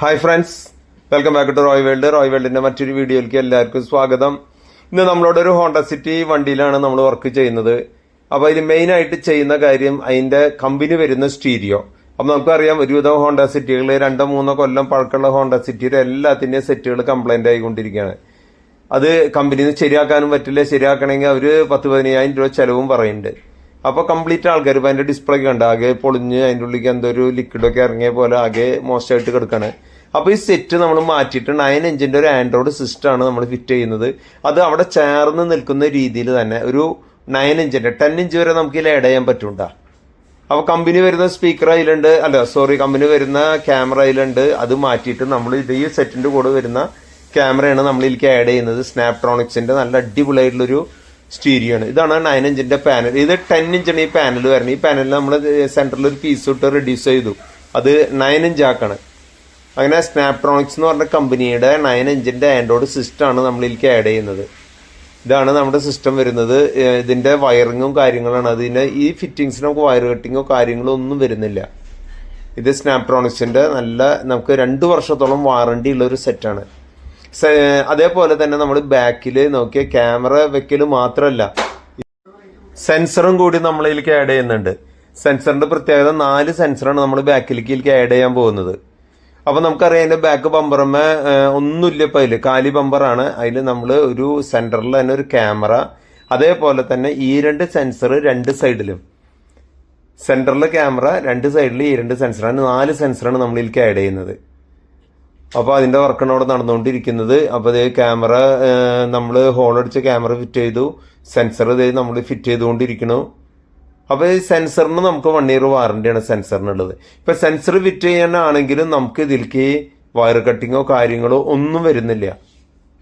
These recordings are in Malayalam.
Hi friends welcome back to Roy world Roy വേൾഡിന്റെ മറ്റൊരു വീഡിയോയിലേക്ക് എല്ലാവർക്കും സ്വാഗതം. ഇന്ന് നമ്മളോട് ഒരു ഹോണ്ട സിറ്റി വണ്ടിയിലാണ് നമ്മൾ വർക്ക് ചെയ്യുന്നത്. അപ്പോൾ അതിൽ മെയിൻ ആയിട്ട് ചെയ്യുന്ന കാര്യം അതിന്റെ കമ്പനി വരുന്ന സ്റ്റീരിയോ. അപ്പോൾ നമുക്കറിയാം ഒരുവിധം ഹോണ്ട സിറ്റികൾ രണ്ടോ മൂന്നോ കൊല്ലം പഴക്കമുള്ള ഹോണ്ട സിറ്റിയുടെ എല്ലാത്തിന്റെയും സെറ്റുകൾ കംപ്ലൈന്റ് ആയിക്കൊണ്ടിരിക്കുകയാണ്. അത് കമ്പനിയിൽ ശരിയാക്കാനും പറ്റില്ല. ശരിയാക്കണമെങ്കിൽ അവർ പത്ത് പതിനയ്യായിരം രൂപ ചെലവും പറയുന്നുണ്ട്. അപ്പോൾ കംപ്ലീറ്റ് ആൾക്കാർ ഇപ്പൊ അതിന്റെ ഡിസ്പ്ലേ ഒക്കെ ഉണ്ട് ആകെ പൊളിഞ്ഞ് അതിന്റെ ഉള്ളിൽ എന്തോ ഒരു ലിക്വിഡൊക്കെ ഇറങ്ങിയ പോലെ ആകെ മോശമായിട്ട് കിടക്കാണ്. അപ്പോൾ ഈ സെറ്റ് നമ്മൾ മാറ്റിയിട്ട് നയൻ ഇഞ്ചിന്റെ ഒരു ആൻഡ്രോയിഡ് സിസ്റ്റം ആണ് നമ്മൾ ഫിറ്റ് ചെയ്യുന്നത്. അത് അവിടെ ചേർന്ന് നിൽക്കുന്ന രീതിയിൽ തന്നെ ഒരു നയൻ ഇഞ്ചിന്റെ ടെൻ ഇഞ്ച് വരെ നമുക്ക് ഇതിൽ ചെയ്യാൻ പറ്റുണ്ടോ. അപ്പോൾ കമ്പനി വരുന്ന സ്പീക്കർ അതിലുണ്ട് അല്ല സോറി കമ്പനി വരുന്ന ക്യാമറ അതിലുണ്ട്. അത് മാറ്റിയിട്ട് നമ്മൾ ഇത് ഈ കൂടെ വരുന്ന ക്യാമറയാണ് നമ്മൾ ആഡ് ചെയ്യുന്നത്. സ്നാപ്ട്രോണിക്സിന്റെ നല്ല അടിപൊളിയായിട്ടുള്ളൊരു സ്റ്റീരിയോ ആണ് ഇതാണ് നയൻ ഇഞ്ചിന്റെ പാനൽ ഇത് ടെൻ ഇഞ്ചാണ് ഈ പാനൽ വരുന്നത്. ഈ പാനലിൽ നമ്മൾ സെന്ററിൽ ഒരു പീസ് ഇട്ട് റെഡ്യൂസ് ചെയ്തു. അത് നയൻ ഇഞ്ച് ആക്കാണ്. അങ്ങനെ സ്നാപ്ട്രോണിക്സ് എന്ന് പറഞ്ഞ കമ്പനിയുടെ നയൻ ഇഞ്ചിന്റെ ആൻഡ്രോയിഡ് സിസ്റ്റം ആണ് നമ്മൾ ഇതിലേക്ക് ആഡ് ചെയ്യുന്നത്. ഇതാണ് നമ്മുടെ സിസ്റ്റം വരുന്നത്. ഇതിന്റെ വയറിങ്ങും കാര്യങ്ങളാണ്. അതിന് ഈ ഫിറ്റിങ്സിന് നമുക്ക് വയർ കട്ടിങ്ങോ കാര്യങ്ങളോ ഒന്നും വരുന്നില്ല. ഇത് സ്നാപ്ട്രോണിക്സിന്റെ നല്ല നമുക്ക് രണ്ട് വർഷത്തോളം വാറണ്ടി ഉള്ള ഒരു സെറ്റാണ് അതേപോലെ തന്നെ നമ്മൾ ബാക്കിൽ നോക്കിയ ക്യാമറ വെക്കൽ മാത്രമല്ല സെൻസറും കൂടി നമ്മളിലേക്ക് ആഡ് ചെയ്യുന്നുണ്ട്. സെൻസറിന്റെ പ്രത്യേകത നാല് സെൻസറാണ് നമ്മൾ ബാക്കിലേക്ക് ആഡ് ചെയ്യാൻ പോകുന്നത്. അപ്പോൾ നമുക്കറിയാം അതിന്റെ ബാക്ക് ബമ്പറമ്മ ഒന്നുമില്ല ഇപ്പൊ അതിൽ. കാലി ബമ്പറാണ് അതിൽ നമ്മൾ ഒരു സെന്ററിൽ തന്നെ ഒരു ക്യാമറ. അതേപോലെ തന്നെ ഈ രണ്ട് സെൻസർ രണ്ട് സൈഡിലും. സെന്ററിലെ ക്യാമറ രണ്ട് സൈഡിൽ ഈ രണ്ട് സെൻസറാണ്. നാല് സെൻസറാണ് നമ്മളിലേക്ക് ആഡ് ചെയ്യുന്നത്. അപ്പോൾ അതിന്റെ വർക്കാണ് അവിടെ നടന്നുകൊണ്ടിരിക്കുന്നത്. അപ്പോൾ അതേ ക്യാമറ നമ്മൾ ഹോൾ അടിച്ച ക്യാമറ ഫിറ്റ് ചെയ്തു. സെൻസർ ഇതേ നമ്മൾ ഫിറ്റ് ചെയ്തുകൊണ്ടിരിക്കണു അപ്പോൾ ഈ സെൻസറിന് നമുക്ക് വൺ ഇയർ വാറണ്ടിയാണ് സെൻസറിനുള്ളത് ഇപ്പോൾ സെൻസർ ഫിറ്റ് ചെയ്യാനാണെങ്കിലും നമുക്ക് ഇതിലേക്ക് വയർ കട്ടിങ്ങോ കാര്യങ്ങളോ ഒന്നും വരുന്നില്ല.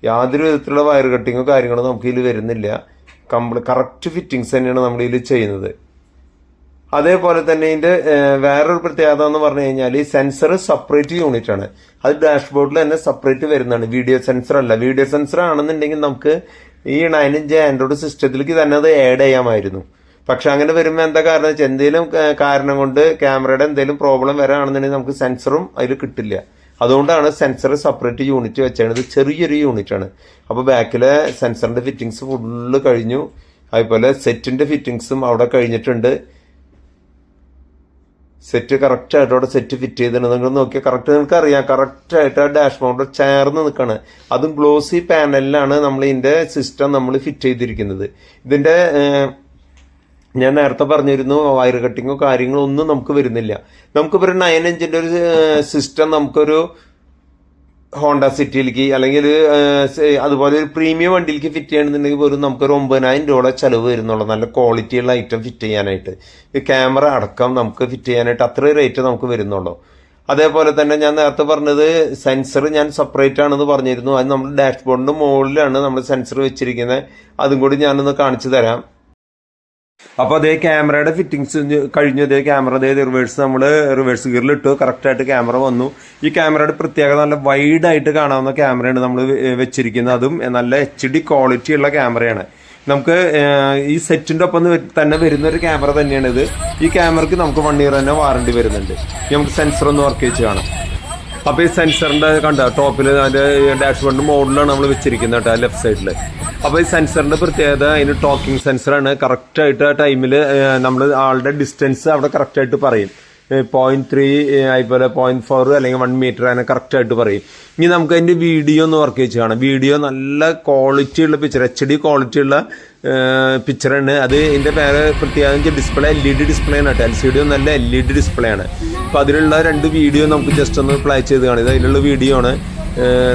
യാതൊരു വിധത്തിലുള്ള വയർ കട്ടിങ്ങോ കാര്യങ്ങളോ നമുക്ക് ഇതിൽ വരുന്നില്ല. കംപ്ലീറ്റ് കറക്റ്റ് ഫിറ്റിങ്സ് തന്നെയാണ് നമ്മൾ ഇതിൽ ചെയ്യുന്നത്. അതേപോലെ തന്നെ ഇതിന്റെ വേറൊരു പ്രത്യേകത എന്ന് പറഞ്ഞു കഴിഞ്ഞാൽ ഈ സെൻസർ സെപ്പറേറ്റ് യൂണിറ്റ് ആണ്. അത് ഡാഷ്ബോർഡിൽ തന്നെ സെപ്പറേറ്റ് വരുന്നതാണ്. വീഡിയോ സെൻസർ അല്ല. വീഡിയോ സെൻസർ ആണെന്നുണ്ടെങ്കിൽ നമുക്ക് ഈ നയൻ ഇഞ്ച് ആൻഡ്രോയിഡ് സിസ്റ്റത്തിലേക്ക് തന്നെ അത് ആഡ് ചെയ്യാമായിരുന്നു. പക്ഷെ അങ്ങനെ വരുമ്പോൾ എന്താ കാരണം വെച്ചാൽ എന്തെങ്കിലും കാരണം കൊണ്ട് ക്യാമറയുടെ എന്തെങ്കിലും പ്രോബ്ലം വരാണെന്നുണ്ടെങ്കിൽ നമുക്ക് സെൻസറും അതിൽ കിട്ടില്ല. അതുകൊണ്ടാണ് സെൻസർ സെപ്പറേറ്റ് യൂണിറ്റ് വെച്ചാണ് ഇത് ചെറിയൊരു യൂണിറ്റ് ആണ്. അപ്പോൾ ബാക്കിലെ സെൻസറിന്റെ ഫിറ്റിങ്സ് ഫുള്ള് കഴിഞ്ഞു. അതുപോലെ സെറ്റിന്റെ ഫിറ്റിങ്സും അവിടെ കഴിഞ്ഞിട്ടുണ്ട്. സെറ്റ് കറക്റ്റ് ആയിട്ട് അവിടെ സെറ്റ് ഫിറ്റ് ചെയ്തിട്ടുണ്ട്. നിങ്ങൾ നോക്കിയാൽ കറക്റ്റ് നിങ്ങൾക്ക് അറിയാം കറക്റ്റ് ആയിട്ട് ആ ഡാഷ് ബോർഡ് ചേർന്ന് നിൽക്കുകയാണ് അതും ഗ്ലോസി പാനലിലാണ് നമ്മൾ ഇതിന്റെ സിസ്റ്റം നമ്മൾ ഫിറ്റ് ചെയ്തിരിക്കുന്നത്. ഇതിന്റെ ഞാൻ നേരത്തെ പറഞ്ഞിരുന്നു വയർ കട്ടിങ്ങോ കാര്യങ്ങളോ ഒന്നും നമുക്ക് വരുന്നില്ല. നമുക്കിപ്പോൾ ഒരു നയൻ ഇഞ്ചിന്റെ ഒരു സിസ്റ്റം നമുക്കൊരു ഹോണ്ട സിറ്റിയിലേക്ക് അല്ലെങ്കിൽ അതുപോലെ ഒരു പ്രീമിയം വണ്ടിയിലേക്ക് ഫിറ്റ് ചെയ്യണമെന്നുണ്ടെങ്കിൽ പോലും നമുക്കൊരു ഒമ്പതിനായിരം രൂപയുടെ ചിലവ് വരുന്നുള്ളൂ. നല്ല ക്വാളിറ്റിയുള്ള ഐറ്റം ഫിറ്റ് ചെയ്യാനായിട്ട്. ഈ ക്യാമറ അടക്കം നമുക്ക് ഫിറ്റ് ചെയ്യാനായിട്ട് അത്രയും റേറ്റ് നമുക്ക് വരുന്നുള്ളൂ. അതേപോലെ തന്നെ ഞാൻ നേരത്തെ പറഞ്ഞത് സെൻസർ ഞാൻ സെപ്പറേറ്റ് ആണെന്ന് പറഞ്ഞിരുന്നു. അത് നമ്മൾ ഡാഷ്ബോർഡിന്റെ മുകളിലാണ് നമ്മൾ സെൻസർ വെച്ചിരിക്കുന്നത്. അതും കൂടി ഞാനൊന്ന് കാണിച്ചു തരാം. അപ്പൊ അതേ ക്യാമറയുടെ ഫിറ്റിങ്സ് കഴിഞ്ഞു. അതേ ക്യാമറ അതേ റിവേഴ്സ് നമ്മൾ റിവേഴ്സ് ഗിയറിൽ ഇട്ടു. കറക്റ്റ് ആയിട്ട് ക്യാമറ വന്നു. ഈ ക്യാമറയുടെ പ്രത്യേകത നല്ല വൈഡ് ആയിട്ട് കാണാവുന്ന ക്യാമറയാണ് നമ്മൾ വെച്ചിരിക്കുന്നത്. അതും നല്ല എച്ച് ഡി ക്വാളിറ്റി ഉള്ള ക്യാമറയാണ്. നമുക്ക് ഈ സെറ്റിന്റെ ഒപ്പം തന്നെ വരുന്ന ഒരു ക്യാമറ തന്നെയാണ് ഇത് ഈ ക്യാമറയ്ക്ക് നമുക്ക് വൺ ഇയർ തന്നെ വാറണ്ടി വരുന്നുണ്ട്. നമുക്ക് സെൻസർ ഒന്ന് വർക്ക് ചെയ്ത് കാണാം. അപ്പൊ ഈ സെൻസറിന്റെ കണ്ട? ടോപ്പിൽ അതിന്റെ ഡാഷ്ബോർഡിന്റെ മോഡലാണ് നമ്മൾ വെച്ചിരിക്കുന്നത് കേട്ടോ ലെഫ്റ്റ് സൈഡിൽ അപ്പോൾ ഈ സെൻസറിന്റെ പ്രത്യേകത അതിന് ടോക്കിംഗ് സെൻസറാണ് കറക്റ്റ് ആയിട്ട് ആ ടൈമിൽ നമ്മൾ ആളുടെ ഡിസ്റ്റൻസ് അവിടെ കറക്റ്റ് ആയിട്ട് പറയും. പോയിന്റ് ത്രീ അതുപോലെ പോയിന്റ് ഫോർ അല്ലെങ്കിൽ വൺ മീറ്റർ അങ്ങനെ കറക്റ്റ് ആയിട്ട് പറയും. ഇനി നമുക്ക് അതിന്റെ വീഡിയോ ഒന്ന് വർക്ക് ചെയ്ത് കാണാം. വീഡിയോ നല്ല ക്വാളിറ്റി ഉള്ള പിക്ചർ എച്ച് ഡി ക്വാളിറ്റി ഉള്ള പിക്ചറാണ് അത് ഇതിന്റെ പേര് പ്രത്യേകം display L E D display ആണ് കേട്ടോ. എൽ സി ഡി നല്ല എൽ ഇ ഡി ഡിസ്പ്ലേ ആണ്. അപ്പൊ അതിലുള്ള രണ്ട് വീഡിയോ നമുക്ക് ജസ്റ്റ് ഒന്ന് പ്ലേ ചെയ്ത് കാണാം. ഇത് അതിലുള്ള വീഡിയോ ആണ്.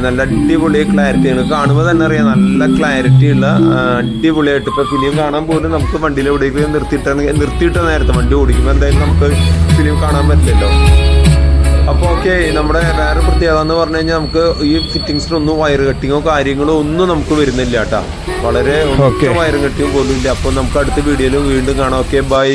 നല്ല അടിപൊളി ക്ലാരിറ്റി ആണ്. കാണുമ്പോൾ തന്നെ അറിയാം നല്ല ക്ലാരിറ്റി ഉള്ള അടിപൊളിയായിട്ട് ഇപ്പോൾ ഫിലിം കാണാൻ പോലും നമുക്ക് വണ്ടിയിൽ എവിടെയെങ്കിലും നിർത്തിയിട്ടാണ് നിർത്തിയിട്ട നേരത്തെ വണ്ടി ഓടിക്കുമ്പോൾ എന്തായാലും നമുക്ക് ഫിലിം കാണാൻ പറ്റില്ലല്ലോ. അപ്പോൾ ഓക്കെ നമ്മുടെ വേറെ പ്രത്യേകത എന്ന് പറഞ്ഞു കഴിഞ്ഞാൽ നമുക്ക് ഈ ഫിറ്റിങ്സിലൊന്നും വയർ കട്ടിങ്ങോ കാര്യങ്ങളോ ഒന്നും നമുക്ക് വരുന്നില്ല കേട്ടോ. വളരെ വയർ കട്ടിങ്ങോ പോലും ഇല്ല. അപ്പോൾ നമുക്ക് അടുത്ത വീഡിയോയിൽ വീണ്ടും കാണാം. Okay bye